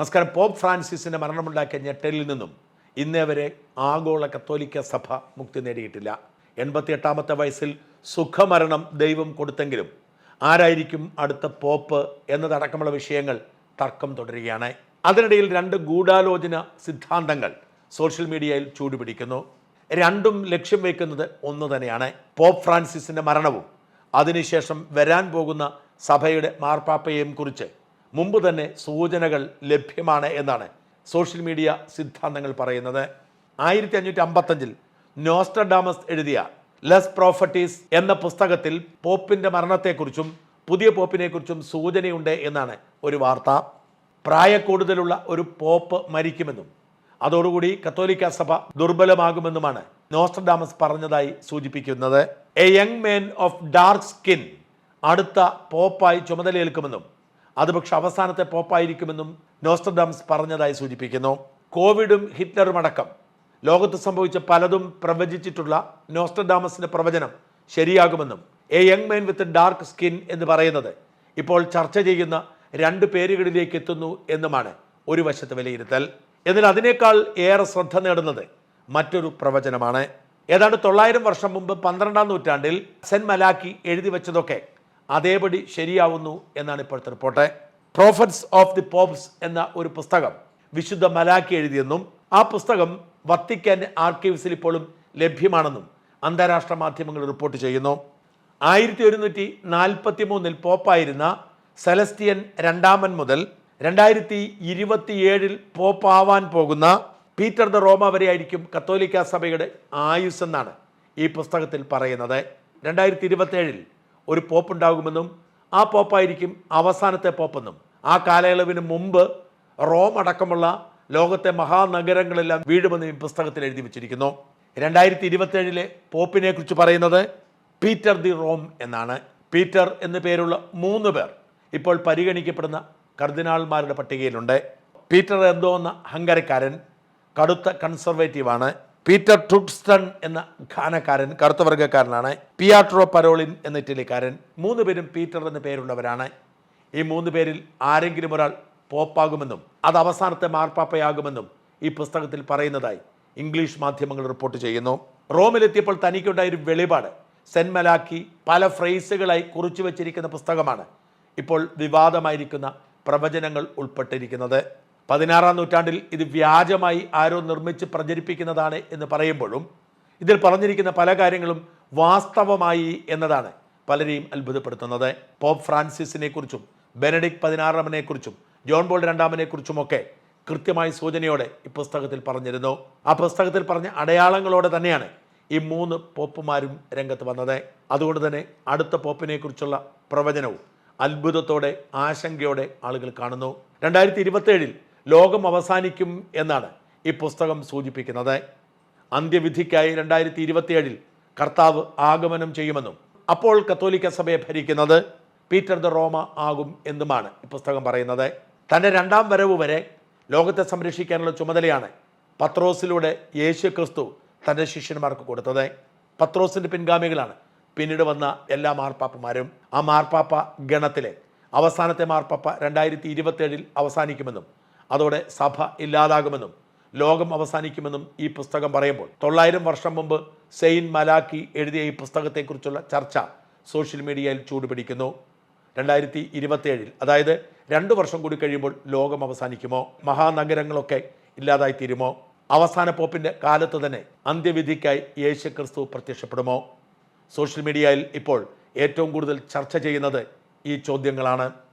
നമസ്കാരം. പോപ്പ് ഫ്രാൻസിസിന്റെ മരണമുണ്ടാക്കിയ ഞെട്ടലിൽ നിന്നും ഇന്നേ വരെ ആഗോള കത്തോലിക്ക സഭ മുക്തി നേടിയിട്ടില്ല. എൺപത്തിയെട്ടാമത്തെ വയസ്സിൽ സുഖമരണം ദൈവം കൊടുത്തെങ്കിലും ആരായിരിക്കും അടുത്ത പോപ്പ് എന്നതടക്കമുള്ള വിഷയങ്ങൾ തർക്കം തുടരുകയാണ്. അതിനിടയിൽ രണ്ട് ഗൂഢാലോചന സിദ്ധാന്തങ്ങൾ സോഷ്യൽ മീഡിയയിൽ ചൂടുപിടിക്കുന്നു. രണ്ടും ലക്ഷ്യം വയ്ക്കുന്നത് ഒന്ന് തന്നെയാണ്. പോപ്പ് ഫ്രാൻസിസിന്റെ മരണവും അതിനുശേഷം വരാൻ പോകുന്ന സഭയുടെ മാർപ്പാപ്പയെയും കുറിച്ച് മുമ്പ് തന്നെ സൂചനകൾ ലഭ്യമാണ് എന്നാണ് സോഷ്യൽ മീഡിയ സിദ്ധാന്തങ്ങൾ പറയുന്നത്. ആയിരത്തി അഞ്ഞൂറ്റി അമ്പത്തഞ്ചിൽ നോസ്റ്റർഡാമസ് എഴുതിയ ലെസ് പ്രോഫർട്ടീസ് എന്ന പുസ്തകത്തിൽ പോപ്പിന്റെ മരണത്തെക്കുറിച്ചും പുതിയ പോപ്പിനെക്കുറിച്ചും സൂചനയുണ്ട് എന്നാണ് ഒരു വാർത്ത. പ്രായക്കൂടുതലുള്ള ഒരു പോപ്പ് മരിക്കുമെന്നും അതോടുകൂടി കത്തോലിക്ക സഭ ദുർബലമാകുമെന്നുമാണ് നോസ്ട്രഡാമസ് പറഞ്ഞതായി സൂചിപ്പിക്കുന്നത്. A young men of dark skin അടുത്ത പോപ്പായി ചുമതലയേൽക്കുമെന്നും അത് പക്ഷെ അവസാനത്തെ പോപ്പായിരിക്കുമെന്നും നോസ്റ്റർഡാംസ് പറഞ്ഞതായി സൂചിപ്പിക്കുന്നു. കോവിഡും ഹിറ്റ്ലറും അടക്കം ലോകത്ത് സംഭവിച്ച പലതും പ്രവചിച്ചിട്ടുള്ള നോസ്റ്റർഡാമസിന്റെ പ്രവചനം ശരിയാകുമെന്നും a young men with dark skin എന്ന് പറയുന്നത് ഇപ്പോൾ ചർച്ച ചെയ്യുന്ന രണ്ട് പേരുകളിലേക്ക് എത്തുന്നു എന്നുമാണ് ഒരു വശത്ത് വിലയിരുത്തൽ. എന്നാൽ അതിനേക്കാൾ ഏറെ ശ്രദ്ധ നേടുന്നത് മറ്റൊരു പ്രവചനമാണ്. ഏതാണ്ട് തൊള്ളായിരം വർഷം മുമ്പ് പന്ത്രണ്ടാം നൂറ്റാണ്ടിൽ സെൻ മലാക്കി എഴുതി വെച്ചതൊക്കെ അതേപടി ശരിയാവുന്നു എന്നാണ് ഇപ്പോഴത്തെ report. Prophets of the popes എന്ന ഒരു പുസ്തകം വിശുദ്ധ മലാക്കി എഴുതിയെന്നും ആ പുസ്തകം വത്തിക്കാൻ ആർക്കൈവ്സിൽ ഇപ്പോഴും ലഭ്യമാണെന്നും അന്താരാഷ്ട്ര മാധ്യമങ്ങൾ റിപ്പോർട്ട് ചെയ്യുന്നു. ആയിരത്തി ഒരുന്നൂറ്റി നാൽപ്പത്തി മൂന്നിൽ പോപ്പായിരുന്ന സെലസ്റ്റിയൻ രണ്ടാമൻ മുതൽ രണ്ടായിരത്തി ഇരുപത്തിയേഴിൽ പോപ്പാവാൻ പോകുന്ന പീറ്റർ ദ റോമ വരെ ആയിരിക്കും കത്തോലിക്ക സഭയുടെ ആയുസ് എന്നാണ് ഈ പുസ്തകത്തിൽ പറയുന്നത്. രണ്ടായിരത്തി ഇരുപത്തേഴിൽ ഒരു പോപ്പ് ഉണ്ടാകുമെന്നും ആ പോപ്പായിരിക്കും അവസാനത്തെ പോപ്പെന്നും. ആ കാലയളവിന് മുമ്പ് റോം അടക്കമുള്ള ലോകത്തെ മഹാനഗരങ്ങളെല്ലാം വീഴുമെന്ന് ഈ പുസ്തകത്തിൽ എഴുതി വെച്ചിരിക്കുന്നു. രണ്ടായിരത്തി ഇരുപത്തേഴിലെ പോപ്പിനെ കുറിച്ച് പറയുന്നത് പീറ്റർ ദി റോം എന്നാണ്. പീറ്റർ എന്നു പേരുള്ള മൂന്ന് പേർ ഇപ്പോൾ പരിഗണിക്കപ്പെടുന്ന കർദിനാൾമാരുടെ പട്ടികയിലുണ്ട്. പീറ്റർ എന്തോ എന്ന ഹങ്കരക്കാരൻ കടുത്ത കൺസർവേറ്റീവാണ്. പീറ്റർ ടുഡ്സ്റ്റൺ എന്ന ഖാനക്കാരൻ കറുത്ത വർഗക്കാരനാണ്. പിയാട്രോ പരോളിൻ എന്ന ഇറ്റലിക്കാരൻ. മൂന്ന് പേരും പീറ്റർ എന്ന പേരുള്ളവരാണ്. ഈ മൂന്ന് പേരിൽ ആരെങ്കിലും ഒരാൾ പോപ്പാകുമെന്നും അത് അവസാനത്തെ മാർപ്പാപ്പയാകുമെന്നും ഈ പുസ്തകത്തിൽ പറയുന്നതായി ഇംഗ്ലീഷ് മാധ്യമങ്ങൾ റിപ്പോർട്ട് ചെയ്യുന്നു. റോമിലെത്തിയപ്പോൾ തനിക്കുണ്ടായ ഒരു വെളിപാട്. സെൻമലാക്കി പല ഫ്രേസുകളായി കുറിച്ചു വച്ചിരിക്കുന്ന പുസ്തകമാണ് ഇപ്പോൾ വിവാദമായിരിക്കുന്ന പ്രവചനങ്ങൾ ഉൾപ്പെട്ടിരിക്കുന്നത്. പതിനാറാം നൂറ്റാണ്ടിൽ ഇത് വ്യാജമായി ആരോ നിർമ്മിച്ച് പ്രചരിപ്പിക്കുന്നതാണ് എന്ന് പറയുമ്പോഴും ഇതിൽ പറഞ്ഞിരിക്കുന്ന പല കാര്യങ്ങളും വാസ്തവമായി എന്നതാണ് പലരെയും അത്ഭുതപ്പെടുത്തുന്നത്. പോപ്പ് ഫ്രാൻസിസിനെ കുറിച്ചും ബെനഡിക് പതിനാറാമനെ കുറിച്ചും ജോൺ ബോൾ രണ്ടാമനെ കുറിച്ചുമൊക്കെ കൃത്യമായ സൂചനയോടെ ഈ പുസ്തകത്തിൽ പറഞ്ഞിരുന്നു. ആ പുസ്തകത്തിൽ പറഞ്ഞ അടയാളങ്ങളോടെ തന്നെയാണ് ഈ മൂന്ന് പോപ്പുമാരും രംഗത്ത് വന്നത്. അതുകൊണ്ട് തന്നെ അടുത്ത പോപ്പിനെ കുറിച്ചുള്ള പ്രവചനവും അത്ഭുതത്തോടെ ആശങ്കയോടെ ആളുകൾ കാണുന്നു. രണ്ടായിരത്തി ഇരുപത്തേഴിൽ ലോകം അവസാനിക്കും എന്നാണ് ഈ പുസ്തകം സൂചിപ്പിക്കുന്നത്. അന്ത്യവിധിക്കായി രണ്ടായിരത്തി ഇരുപത്തിയേഴിൽ കർത്താവ് ആഗമനം ചെയ്യുമെന്നും അപ്പോൾ കത്തോലിക്ക സഭയെ ഭരിക്കുന്നത് പീറ്റർ ദ റോമ ആകും എന്നുമാണ് ഈ പുസ്തകം പറയുന്നത്. തന്റെ രണ്ടാം വരവ് വരെ ലോകത്തെ സംരക്ഷിക്കാനുള്ള ചുമതലയാണ് പത്രോസിലൂടെ യേശു ക്രിസ്തു തന്റെ ശിഷ്യന്മാർക്ക് കൊടുത്തത്. പത്രോസിന്റെ പിൻഗാമികളാണ് പിന്നീട് വന്ന എല്ലാ മാർപ്പാപ്പമാരും. ആ മാർപ്പാപ്പ ഗണത്തിലെ അവസാനത്തെ മാർപ്പാപ്പ രണ്ടായിരത്തി ഇരുപത്തേഴിൽ അവസാനിക്കുമെന്നും അതോടെ സഭ ഇല്ലാതാകുമെന്നും ലോകം അവസാനിക്കുമെന്നും ഈ പുസ്തകം പറയുമ്പോൾ. തൊള്ളായിരം വർഷം മുമ്പ് സെയിൻ മലാക്കി എഴുതിയ ഈ പുസ്തകത്തെക്കുറിച്ചുള്ള ചർച്ച സോഷ്യൽ മീഡിയയിൽ ചൂടുപിടിക്കുന്നു. രണ്ടായിരത്തി ഇരുപത്തേഴിൽ അതായത് രണ്ട് വർഷം കൂടി കഴിയുമ്പോൾ ലോകം അവസാനിക്കുമോ? മഹാനഗരങ്ങളൊക്കെ ഇല്ലാതായി തീരുമോ അവസാന പോപ്പിന്റെ കാലത്ത് തന്നെ അന്ത്യവിധിക്കായി യേശു ക്രിസ്തു പ്രത്യക്ഷപ്പെടുമോ? സോഷ്യൽ മീഡിയയിൽ ഇപ്പോൾ ഏറ്റവും കൂടുതൽ ചർച്ച ചെയ്യുന്നത് ഈ ചോദ്യങ്ങളാണ്.